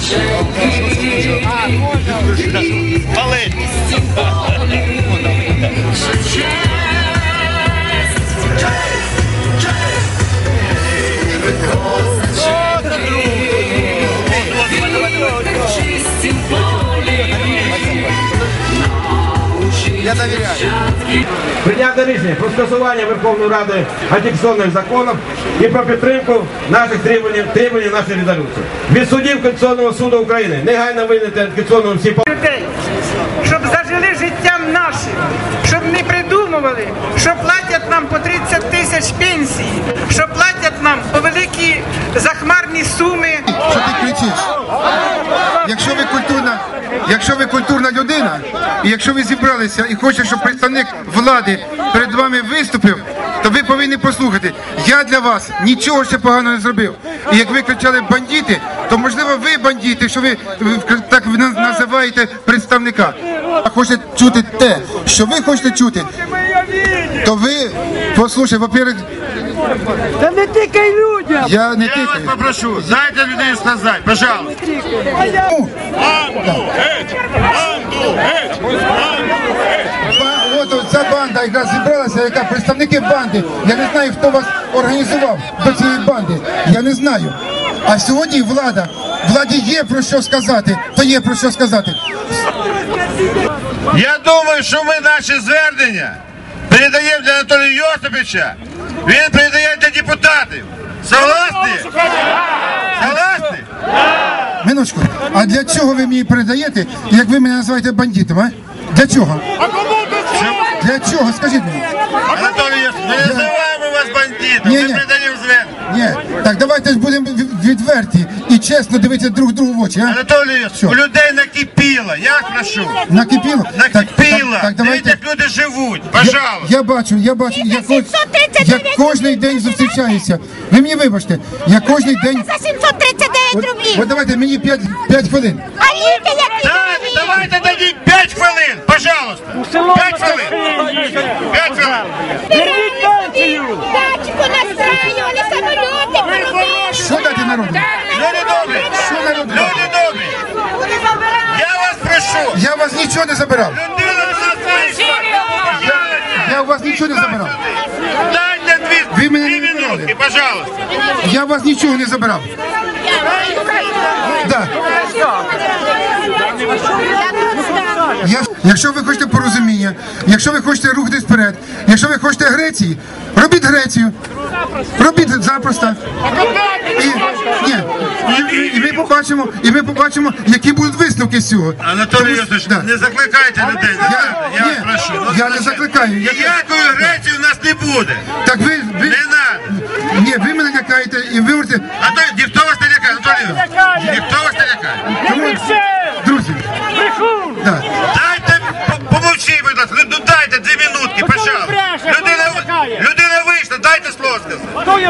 change. Прийняти рішення про скасування Верховної Ради антиконституційних законів і про підтримку наших требувань, требувань нашої резолюції. Від суддів Конституційного суду України негайно винести антиконституційну всі людей, щоб зажили життям нашим, щоб не придумували, що платять нам по 30 тисяч пенсій, що платять нам по великі захмарні суми. Якщо ви культурна людина, і якщо ви зібралися і хочете, щоб представник влади перед вами виступив, то ви повинні послухати. Я для вас нічого ще поганого не зробив. І як ви кричали бандити, то можливо ви бандити, що ви, так називаєте представника. А хочете чути те, що ви хочете чути, то ви послухайте, во-первых, Та не тикай людям! я не Я вас тикаю. попрошу, дайте людей сказати, пожалуйста. Банду геть! Банду геть! Банду геть! Ба- От от ця банда якраз зібралася, яка представники банди. Я не знаю, хто вас організував до цієї банди. Я не знаю. А сьогодні влада, владі є про що сказати, то є про що сказати. Я думаю, що ми наші звернення передаємо для Анатолія Йосиповича. Він передає для депутатів. Согласні? Согласні? Минуточку, а для чого ви мені передаєте, як ви мене називаєте бандитом, а? Для чого? Для чого? Скажіть мені. Анатолій ми не називаємо вас бандитом, Ні, ні. Ні, так давайте ж будемо відверті і чесно дивитися друг другу в очі, а? Анатолій Що? у людей накипіло, я прошу. Накипіло? Так, так, Накипіло. так, Дивіться, давайте. як люди живуть, Я, пожалуйста. я бачу, я бачу, я, ко- 739 я кожний день зустрічаюся. Ви мені вибачте, я кожний день. За 739 От, рублів. от давайте мені 5, 5 хвилин. А ліки які Так, давайте дадіть 5 хвилин, пожалуйста. 5 хвилин. Народу? Люди добрі, Що народу? люди добрі. Я вас прошу. Я вас нічого не забирав. Людина. Я у вас нічого не забирав. Дайте дві, Ви мене не пожалуйста. Я у вас нічого не забирав. Да. Якщо ви хочете порозуміння, якщо ви хочете рухатись вперед, якщо ви хочете Греції, робіть Грецію. Робіть запросто. І, ні, і, і, і ми побачимо, і ми побачимо, які будуть висновки з цього. Анатолій Тому Йосифович, да. не закликайте людей. Я, Я ні, прошу. Ну, я не закликаю. Я, Ніякої Греції у нас не буде. так ви, ви, Не надо. ні, ви мене лякаєте і ви говорите, Анатолій, ніхто вас не лякає, Анатолій Йосифович. Ніхто вас не лякає. тому,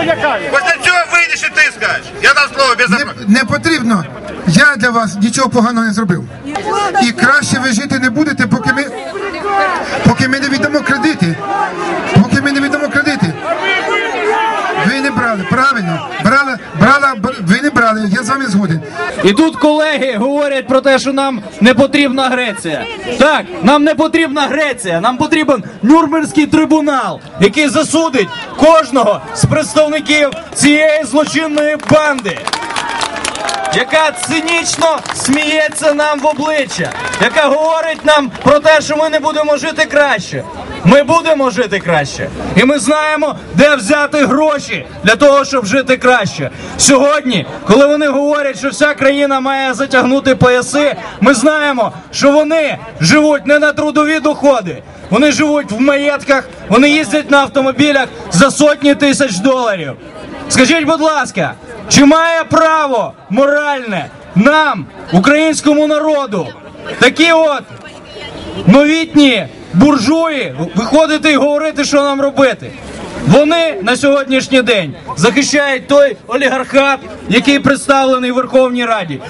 лякає? Після цього вийдеш і ти скажеш. Я дам слово без не, не потрібно. Я для вас нічого поганого не зробив. І краще ви жити не будете, поки ми, поки ми не віддамо кредити. Поки ми не віддамо кредити. Ви не брали, правильно. Брала, брала, ви не брали, я з вами згоден. І тут колеги говорять про те, що нам не потрібна Греція. Так, нам не потрібна Греція, нам потрібен Нюрнберзький трибунал, який засудить кожного з представників цієї злочинної банди. Яка цинічно сміється нам в обличчя, яка говорить нам про те, що ми не будемо жити краще. Ми будемо жити краще, і ми знаємо, де взяти гроші для того, щоб жити краще. Сьогодні, коли вони говорять, що вся країна має затягнути пояси, ми знаємо, що вони живуть не на трудові доходи. Вони живуть в маєтках, вони їздять на автомобілях за сотні тисяч доларів. Скажіть, будь ласка, чи має право моральне нам, українському народу, такі от новітні буржуї виходити і говорити, що нам робити? Вони на сьогоднішній день захищають той олігархат, який представлений в Верховній Раді.